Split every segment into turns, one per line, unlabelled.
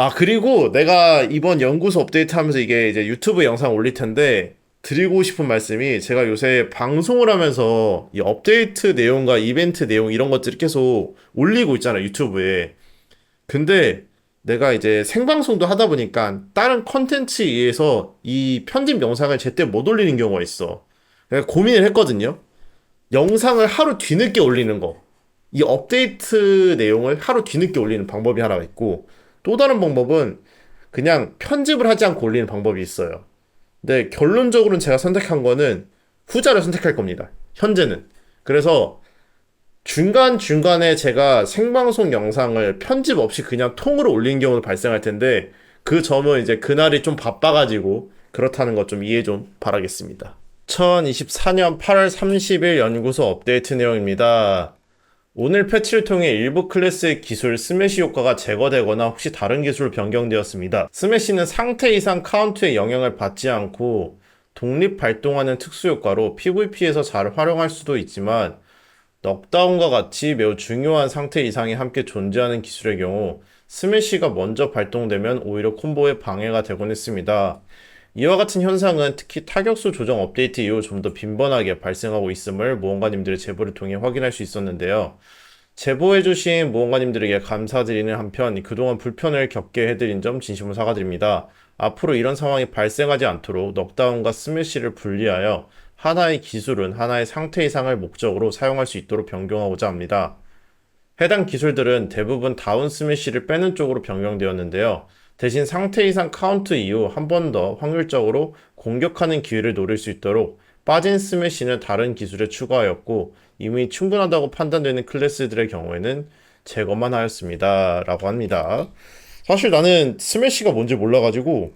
아, 그리고 내가 이번 연구소 업데이트 하면서 이게 이제 유튜브 영상 올릴 텐데 드리고 싶은 말씀이 제가 요새 방송을 하면서 이 업데이트 내용과 이벤트 내용 이런 것들을 계속 올리고 있잖아, 유튜브에. 근데 내가 이제 생방송도 하다 보니까 다른 컨텐츠에 의해서 이 편집 영상을 제때 못 올리는 경우가 있어. 내가 고민을 했거든요. 영상을 하루 뒤늦게 올리는 거. 이 업데이트 내용을 하루 뒤늦게 올리는 방법이 하나가 있고, 또 다른 방법은 그냥 편집을 하지 않고 올리는 방법이 있어요. 근데 결론적으로는 제가 선택한 거는 후자를 선택할 겁니다. 현재는. 그래서 중간중간에 제가 생방송 영상을 편집 없이 그냥 통으로 올리는 경우도 발생할 텐데 그 점은 이제 그날이 좀 바빠가지고 그렇다는 것 좀 이해 좀 바라겠습니다. 2024년 8월 30일 연구소 업데이트 내용입니다. 오늘 패치를 통해 일부 클래스의 기술 스매시 효과가 제거되거나 혹시 다른 기술로 변경되었습니다. 스매시는 상태 이상 카운트의 영향을 받지 않고 독립 발동하는 특수 효과로 PVP에서 잘 활용할 수도 있지만 넉다운과 같이 매우 중요한 상태 이상이 함께 존재하는 기술의 경우 스매시가 먼저 발동되면 오히려 콤보에 방해가 되곤 했습니다. 이와 같은 현상은 특히 타격수 조정 업데이트 이후 좀 더 빈번하게 발생하고 있음을 모험가님들의 제보를 통해 확인할 수 있었는데요. 제보해주신 모험가님들에게 감사드리는 한편 그동안 불편을 겪게 해드린 점 진심으로 사과드립니다. 앞으로 이런 상황이 발생하지 않도록 넉다운과 스매시를 분리하여 하나의 기술은 하나의 상태 이상을 목적으로 사용할 수 있도록 변경하고자 합니다. 해당 기술들은 대부분 다운 스매시를 빼는 쪽으로 변경되었는데요. 대신 상태 이상 카운트 이후 한 번 더 확률적으로 공격하는 기회를 노릴 수 있도록 빠진 스매시는 다른 기술에 추가하였고 이미 충분하다고 판단되는 클래스들의 경우에는 제거만 하였습니다. 라고 합니다. 사실 나는 스매시가 뭔지 몰라가지고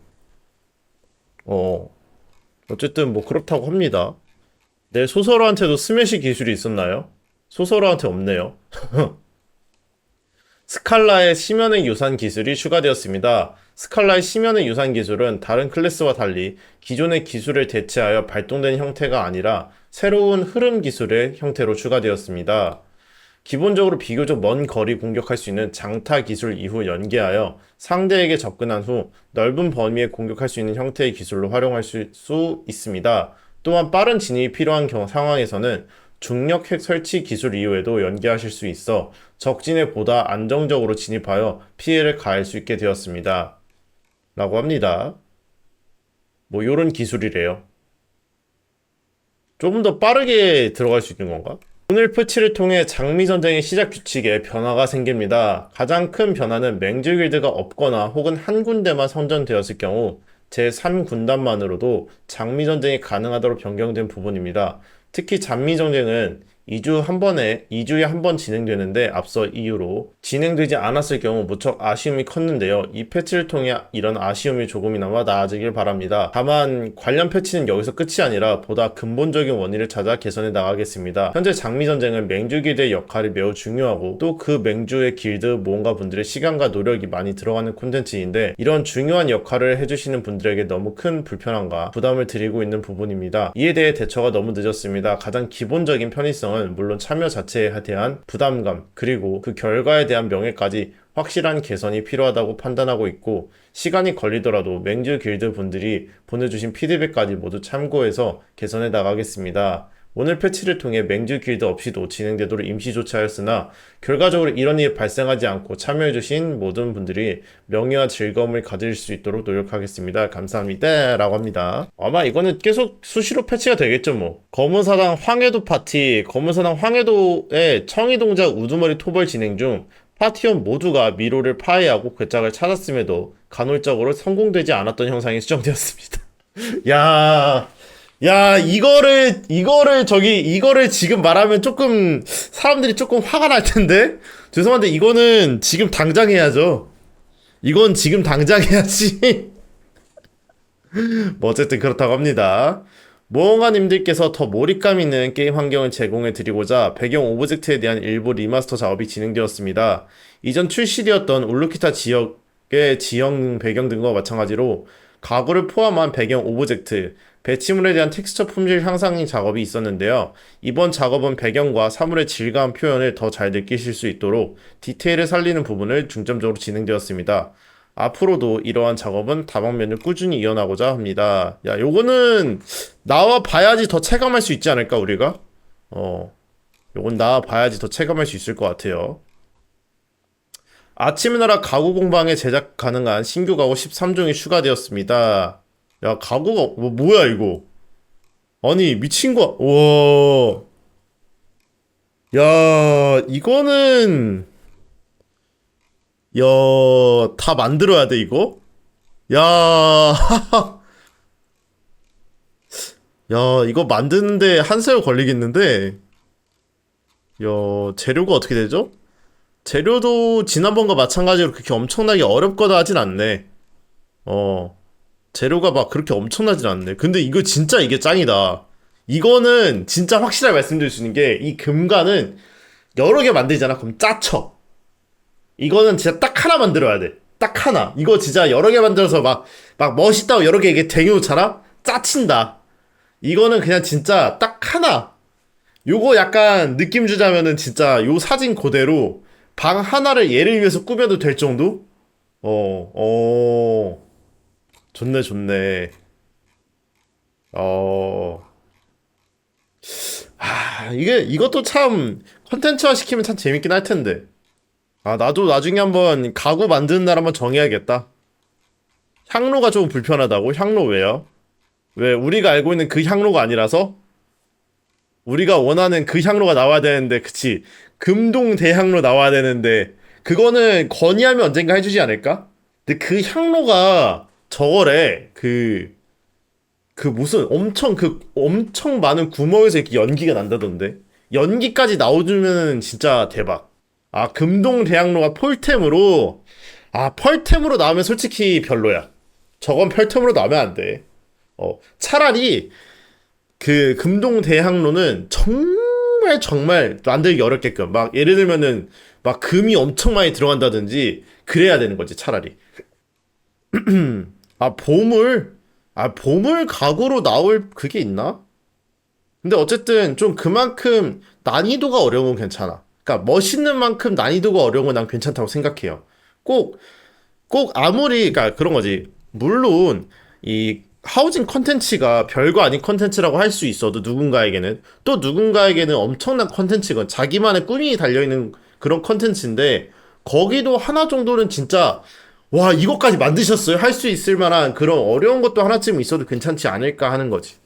어 어쨌든 뭐 그렇다고 합니다. 내 소설어한테도 스매시 기술이 있었나요? 소설어한테 없네요. 스칼라의 심연의 유산 기술이 추가되었습니다. 스칼라의 심연의 유산 기술은 다른 클래스와 달리 기존의 기술을 대체하여 발동된 형태가 아니라 새로운 흐름 기술의 형태로 추가되었습니다. 기본적으로 비교적 먼 거리 공격할 수 있는 장타 기술 이후 연계하여 상대에게 접근한 후 넓은 범위에 공격할 수 있는 형태의 기술로 활용할 수, 수 있습니다. 또한 빠른 진입이 필요한 경, 상황에서는 중력 핵 설치 기술 이후에도 연계하실 수 있어 적진에 보다 안정적으로 진입하여 피해를 가할 수 있게 되었습니다. 라고 합니다. 뭐 요런 기술이래요. 조금 더 빠르게 들어갈 수 있는 건가? 오늘 패치를 통해 장미전쟁의 시작 규칙에 변화가 생깁니다. 가장 큰 변화는 맹주 길드가 없거나 혹은 한 군데만 선전되었을 경우 제3군단만으로도 장미 전쟁이 가능하도록 변경된 부분입니다. 특히 장미 전쟁은 2주 한 번에 2주에 한 번 진행되는데 앞서 이유로 진행되지 않았을 경우 무척 아쉬움이 컸는데요. 이 패치를 통해 이런 아쉬움이 조금이나마 나아지길 바랍니다. 다만 관련 패치는 여기서 끝이 아니라 보다 근본적인 원인을 찾아 개선해 나가겠습니다. 현재 장미 전쟁은 맹주 길드의 역할이 매우 중요하고 또 그 맹주의 길드 모험가 분들의 시간과 노력이 많이 들어가는 콘텐츠인데 이런 중요한 역할을 해주시는 분들에게 너무 큰 불편함과 부담을 드리고 있는 부분입니다. 이에 대해 대처가 너무 늦었습니다. 가장 기본적인 편의성 입장은 물론 참여 자체에 대한 부담감 그리고 그 결과에 대한 명예까지 확실한 개선이 필요하다고 판단하고 있고 시간이 걸리더라도 맹주 길드 분들이 보내주신 피드백까지 모두 참고해서 개선해 나가겠습니다. 오늘 패치를 통해 맹주 길드 없이도 진행되도록 임시 조치하였으나 결과적으로 이런 일이 발생하지 않고 참여해주신 모든 분들이 명예와 즐거움을 가질 수 있도록 노력하겠습니다. 감사합니다. 라고 합니다. 아마 이거는 계속 수시로 패치가 되겠죠 뭐. 검은사당 황해도 파티, 검은사당 황해도의 청이동작 우두머리 토벌 진행 중 파티원 모두가 미로를 파해하고 괴짝을 찾았음에도 간헐적으로 성공되지 않았던 형상이 수정되었습니다. 야 야, 이거를, 이거를, 저기, 이거를 지금 말하면 조금, 사람들이 조금 화가 날 텐데? 죄송한데, 이거는 지금 당장 해야죠. 이건 지금 당장 해야지. 뭐, 어쨌든 그렇다고 합니다. 모험가님들께서 더 몰입감 있는 게임 환경을 제공해 드리고자 배경 오브젝트에 대한 일부 리마스터 작업이 진행되었습니다. 이전 출시되었던 울루키타 지역의 지형 배경 등과 마찬가지로 가구를 포함한 배경 오브젝트, 배치물에 대한 텍스처 품질 향상 작업이 있었는데요. 이번 작업은 배경과 사물의 질감 표현을 더 잘 느끼실 수 있도록 디테일을 살리는 부분을 중점적으로 진행되었습니다. 앞으로도 이러한 작업은 다방면을 꾸준히 이어나고자 합니다. 야, 요거는 나와 봐야지 더 체감할 수 있지 않을까, 우리가? 어, 요건 나와 봐야지 더 체감할 수 있을 것 같아요. 아침의 나라 가구 공방에 제작 가능한 신규 가구 13종이 추가되었습니다. 야, 가구가, 뭐, 뭐야, 이거? 아니, 미친 거, 와. 야, 이거는, 야, 다 만들어야 돼, 이거? 야, 야, 이거 만드는데 한 세월 걸리겠는데? 야, 재료가 어떻게 되죠? 재료도 지난번과 마찬가지로 그렇게 엄청나게 어렵거나 하진 않네. 어, 재료가 막 그렇게 엄청나진 않네. 근데 이거 진짜 이게 짱이다. 이거는 진짜 확실하게 말씀드릴 수 있는 게 이 금가는 여러 개 만들잖아. 그럼 짜쳐. 이거는 진짜 딱 하나 만들어야 돼. 딱 하나. 이거 진짜 여러 개 만들어서 막, 막 멋있다고 여러 개 이게 쟁여놓잖아? 짜친다. 이거는 그냥 진짜 딱 하나. 요거 약간 느낌 주자면은 진짜 요 사진 그대로 방 하나를 얘를 위해서 꾸며도 될 정도? 어, 어. 좋네, 좋네. 어. 아, 이게, 이것도 참, 컨텐츠화 시키면 참 재밌긴 할 텐데. 아, 나도 나중에 한번 가구 만드는 날 한번 정해야겠다. 향로가 좀 불편하다고? 향로 왜요? 왜, 우리가 알고 있는 그 향로가 아니라서? 우리가 원하는 그 향로가 나와야 되는데, 그치. 금동 대향로 나와야 되는데, 그거는 건의하면 언젠가 해주지 않을까? 근데 그 향로가 저거래. 그, 그 무슨 엄청 그 엄청 많은 구멍에서 이렇게 연기가 난다던데. 연기까지 나오주면 진짜 대박. 아, 금동 대학로가 폴템으로, 아, 펄템으로 나오면 솔직히 별로야. 저건 펄템으로 나오면 안 돼. 어, 차라리 그 금동 대학로는 정말 정말 만들기 어렵게끔 막 예를 들면은 막 금이 엄청 많이 들어간다든지 그래야 되는 거지 차라리. 아 보물 아 보물 가구로 나올 그게 있나? 근데 어쨌든 좀 그만큼 난이도가 어려운 건 괜찮아. 그러니까 멋있는 만큼 난이도가 어려운 건 난 괜찮다고 생각해요. 꼭, 꼭 아무리, 그러니까 그런 거지. 물론, 이 하우징 컨텐츠가 별거 아닌 컨텐츠라고 할 수 있어도 누군가에게는 또 누군가에게는 엄청난 컨텐츠건 자기만의 꿈이 달려있는 그런 컨텐츠인데 거기도 하나 정도는 진짜 와 이것까지 만드셨어요 할 수 있을 만한 그런 어려운 것도 하나쯤 있어도 괜찮지 않을까 하는 거지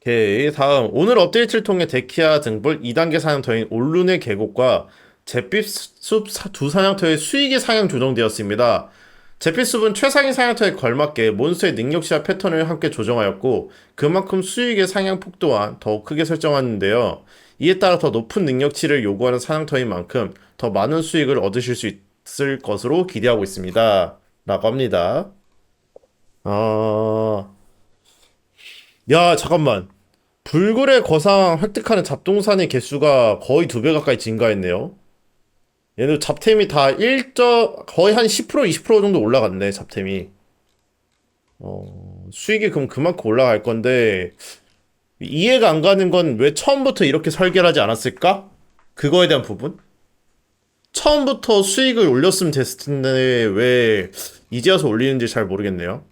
오케이 다음 오늘 업데이트를 통해 데키아 등불 2단계 사냥터인 올룬의 계곡과 잿빛숲 사- 두 사냥터의 수익이 상향 조정되었습니다. 잿빛숲은 최상위 사냥터에 걸맞게 몬스터의 능력치와 패턴을 함께 조정하였고 그만큼 수익의 상향 폭 또한 더욱 크게 설정하는데요. 이에 따라 더 높은 능력치를 요구하는 사냥터인 만큼 더 많은 수익을 얻으실 수 있을 것으로 기대하고 있습니다. 라고 합니다. 아... 야, 잠깐만. 불굴의 거상 획득하는 잡동산의 개수가 거의 두 배 가까이 증가했네요. 얘는 잡템이 다 1점, 거의 한 10% 20% 정도 올라갔네, 잡템이. 어, 수익이 그럼 그만큼 올라갈 건데, 이해가 안 가는 건 왜 처음부터 이렇게 설계를 하지 않았을까? 그거에 대한 부분? 처음부터 수익을 올렸으면 됐을 텐데, 왜 이제 와서 올리는지 잘 모르겠네요.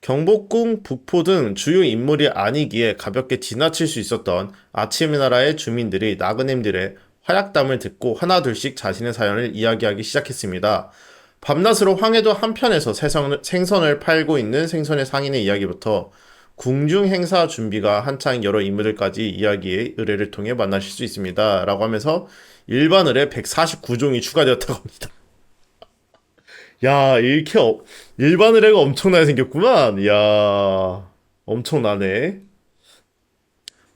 경복궁, 북포 등 주요 인물이 아니기에 가볍게 지나칠 수 있었던 아침의 나라의 주민들이 나그네들의 활약담을 듣고 하나둘씩 자신의 사연을 이야기하기 시작했습니다. 밤낮으로 황해도 한편에서 생선을 팔고 있는 생선의 상인의 이야기부터 궁중 행사 준비가 한창 여러 인물들까지 이야기의 의뢰를 통해 만나실 수 있습니다. 라고 하면서 일반 의뢰 149종이 추가되었다고 합니다. 야, 이렇게 어- 일반 의뢰가 엄청나게 생겼구만. 야, 엄청나네.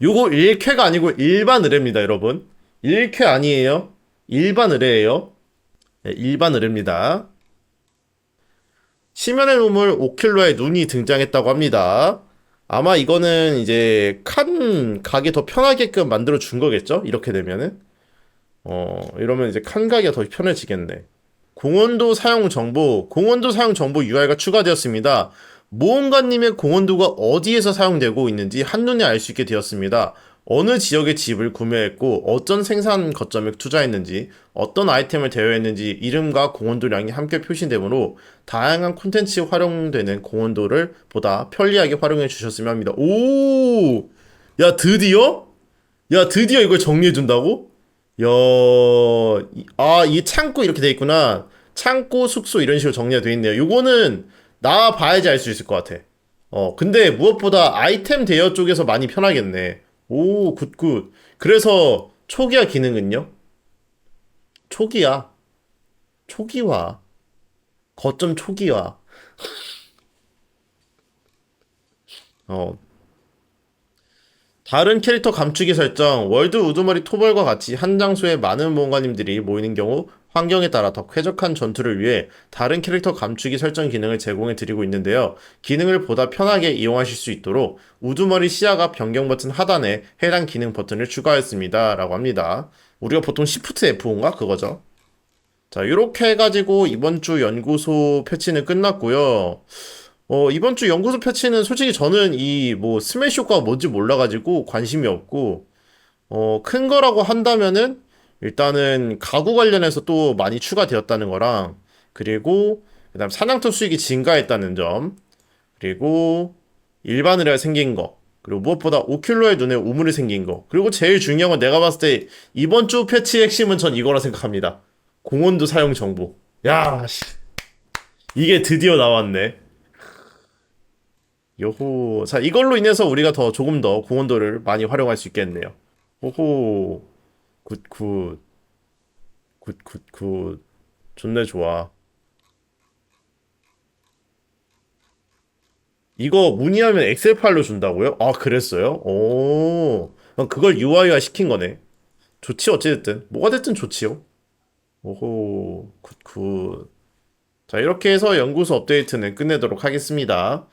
요거 1쾌가 아니고 일반 의뢰입니다, 여러분. 1쾌 아니에요. 일반 의뢰예요. 네, 일반 의뢰입니다. 심연의 우물 오킬러의 눈이 등장했다고 합니다. 아마 이거는 이제 칸 가게 더 편하게끔 만들어 준 거겠죠? 이렇게 되면은. 어, 이러면 이제 칸 가기가 더 편해지겠네. 공원도 사용 정보, 공원도 사용 정보 UI가 추가되었습니다. 모험가님의 공원도가 어디에서 사용되고 있는지 한눈에 알 수 있게 되었습니다. 어느 지역의 집을 구매했고 어떤 생산 거점에 투자했는지 어떤 아이템을 대여했는지 이름과 공헌도량이 함께 표시되므로 다양한 콘텐츠에 활용되는 공헌도를 보다 편리하게 활용해 주셨으면 합니다. 오! 야, 드디어? 야, 드디어 이걸 정리해 준다고? 야, 이- 아, 이 창고 이렇게 돼 있구나. 창고, 숙소 이런 식으로 정리가 돼 있네요. 요거는 나 봐야지 알 수 있을 것 같아. 어, 근데 무엇보다 아이템 대여 쪽에서 많이 편하겠네. 오, 굿굿. 그래서 초기화 기능은요? 초기화. 초기화. 거점 초기화. 어, 다른 캐릭터 감추기 설정, 월드 우두머리 토벌과 같이 한 장소에 많은 모험가님들이 모이는 경우 환경에 따라 더 쾌적한 전투를 위해 다른 캐릭터 감추기 설정 기능을 제공해 드리고 있는데요. 기능을 보다 편하게 이용하실 수 있도록 우두머리 시야가 변경 버튼 하단에 해당 기능 버튼을 추가했습니다. 라고 합니다. 우리가 보통 Shift F5인가? 그거죠. 자, 이렇게 해가지고 이번 주 연구소 패치는 끝났고요. 어, 이번 주 연구소 패치는 솔직히 저는 이 뭐 스매시 효과가 뭔지 몰라가지고 관심이 없고, 어, 큰 거라고 한다면은 일단은 가구 관련해서 또 많이 추가되었다는 거랑, 그리고 그다음 사냥터 수익이 증가했다는 점, 그리고 일반으로 생긴 거, 그리고 무엇보다 오큘러의 눈에 우물이 생긴 거, 그리고 제일 중요한 건 내가 봤을 때 이번 주 패치의 핵심은 전 이거라 생각합니다. 공원도 사용 정보. 야, 씨. 이게 드디어 나왔네. 요호. 자, 이걸로 인해서 우리가 더 조금 더 공원도를 많이 활용할 수 있겠네요. 오호. 굿, 굿. 굿, 굿, 굿. 좋네, 좋아. 이거 문의하면 엑셀 파일로 준다고요? 아, 그랬어요? 오. 그걸 UI화 시킨 거네. 좋지, 어찌됐든. 뭐가 됐든 좋지요. 오호. 굿, 굿. 자, 이렇게 해서 연구소 업데이트는 끝내도록 하겠습니다.